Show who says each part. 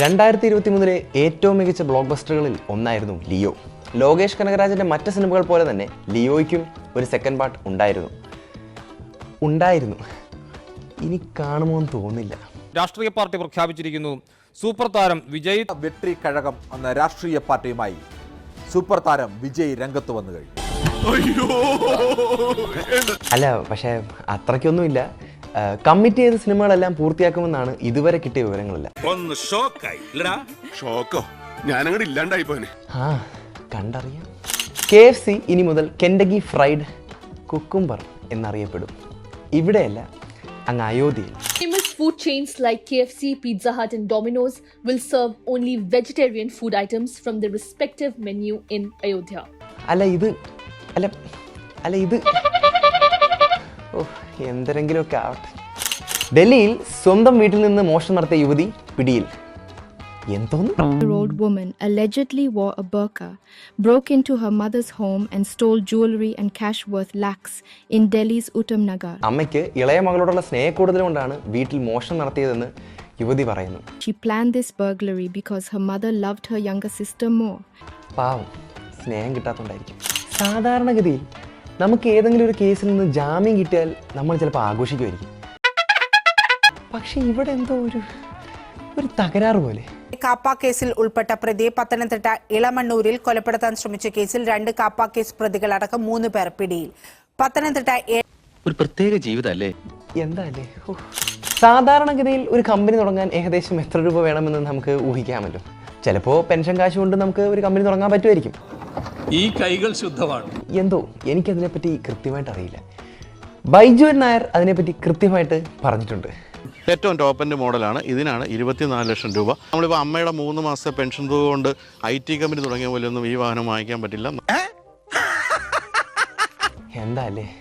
Speaker 1: രണ്ടായിരത്തി ഇരുപത്തി മൂന്നിലെ ഏറ്റവും മികച്ച ബ്ലോക്ക് ബസ്റ്ററുകളിൽ ഒന്നായിരുന്നു ലിയോ. ലോകേഷ് കനകരാജന്റെ മറ്റ് സിനിമകൾ പോലെ തന്നെ ലിയോയ്ക്കും ഒരു സെക്കൻഡ് പാർട്ട് ഉണ്ടായിരുന്നു. ഉണ്ടായിരുന്നു. ഇനി കാണുമോ എന്ന് തോന്നില്ല
Speaker 2: രാഷ്ട്രീയ പാർട്ടി പ്രഖ്യാപിച്ചിരിക്കുന്നു. സൂപ്പർ താരം വിജയ്
Speaker 3: വെട്രി കഴകം എന്ന രാഷ്ട്രീയ പാർട്ടിയുമായി സൂപ്പർ താരം വിജയ് രംഗത്ത് വന്നു കഴിഞ്ഞു.
Speaker 1: അല്ല പക്ഷേ അത്രയ്ക്കൊന്നുമില്ല. കമ്മിറ്റ് ചെയ്ത സിനിമകളെല്ലാം പൂർത്തിയാക്കുമെന്നാണ് ഇതുവരെ കിട്ടിയ വിവരങ്ങളില്ല.
Speaker 4: ഒന്ന് ഷോക്കായി.
Speaker 5: ഷോക്കോ? ഞാനങ്ങോട്ട് ഇല്ലാണ്ടായി പോനെ
Speaker 1: ആ കണ്ടറിയാം. കെ എഫ് സി ഇനി മുതൽ കെൻഡഗി ഫ്രൈഡ് കുക്കുംബർ എന്നറിയപ്പെടും. ഇവിടെയല്ല അങ്ങ് അയോധ്യയിൽ.
Speaker 6: Famous food chains like KFC, Pizza Hut, and Domino's will serve only vegetarian food items from their respective menu in Ayodhya.
Speaker 1: അല്ല ഇത് അല്ല അല്ല ഇത് എന്തെങ്കിലുമൊക്കെ ആവട്ടെ. ഡൽഹിയിൽ സ്വന്തം വീട്ടിൽ നിന്ന് മോഷണം നടത്തിയ യുവതി പിടിയിൽ. എന്തോന്നു?
Speaker 7: Woman allegedly wore a burqa broke in her mother's home and stole jewellery and cash worth lakhs in Delhi's Uttam Nagar
Speaker 1: അമ്മയ്ക്ക് ഇളയ മകളോടുള്ള സ്നേഹക്കൂടുതൽ വീട്ടിൽ മോഷണം നടത്തിയതെന്ന് യുവതി പറയുന്നു.
Speaker 7: She plan this burglary because her mother loved her younger sister more
Speaker 1: പാവം. സ്നേഹം കിട്ടാത്തതുകൊണ്ടായിരിക്കും സാധാരണഗതിയിൽ നമുക്ക് ഏതെങ്കിലും ഒരു കേസിൽ നിന്ന് ജാമ്യം കിട്ടിയാൽ നമ്മൾ ചിലപ്പോൾ ആഘോഷിക്കുമായിരിക്കും. പക്ഷെ ഇവിടെ എന്തോ ഒരു ഒരു തകരാറ് പോലെ.
Speaker 8: കാപ്പ കേസിൽ ഉൾപ്പെട്ട പ്രതിയെ പത്തനംതിട്ട ഇളമണ്ണൂരിൽ കൊലപ്പെടുത്താൻ ശ്രമിച്ച കേസിൽ രണ്ട് കാപ്പ കേസ് പ്രതികൾ അടക്കം മൂന്ന് പേർ പിടിയിൽ. പത്തനംതിട്ട
Speaker 9: ഒരു പ്രത്യേക ജീവിതമല്ലേ
Speaker 1: എന്താ അല്ലേ? സാധാരണഗതിയിൽ ഒരു കമ്പനി തുടങ്ങാൻ ഏകദേശം എത്ര രൂപ വേണമെന്ന് നമുക്ക് ഊഹിക്കാമല്ലോ. ചിലപ്പോൾ പെൻഷൻ കാശ് കൊണ്ട് നമുക്ക് ഒരു കമ്പനി തുടങ്ങാൻ പറ്റുമായിരിക്കും.
Speaker 4: ഈ കൈകൾ ശുദ്ധമാണ്.
Speaker 1: എന്തോ? എനിക്കതിനെപ്പറ്റി കൃത്യമായിട്ട് അറിയില്ല. ബൈജു നായർ അതിനെപ്പറ്റി കൃത്യമായിട്ട് പറഞ്ഞിട്ടുണ്ട്.
Speaker 5: ഏറ്റവും ടോപ്പ് എന്റെ മോഡലാണ്. ഇതിനാണ് ഇരുപത്തിനാല് ലക്ഷം രൂപ. നമ്മളിപ്പോൾ അമ്മയുടെ മൂന്ന് മാസത്തെ പെൻഷൻ തുക കൊണ്ട് ഐ ടി കമ്പനി തുടങ്ങിയ പോലെയൊന്നും ഈ വാഹനം വാങ്ങിക്കാൻ പറ്റില്ല.
Speaker 1: എന്താ അല്ലേ?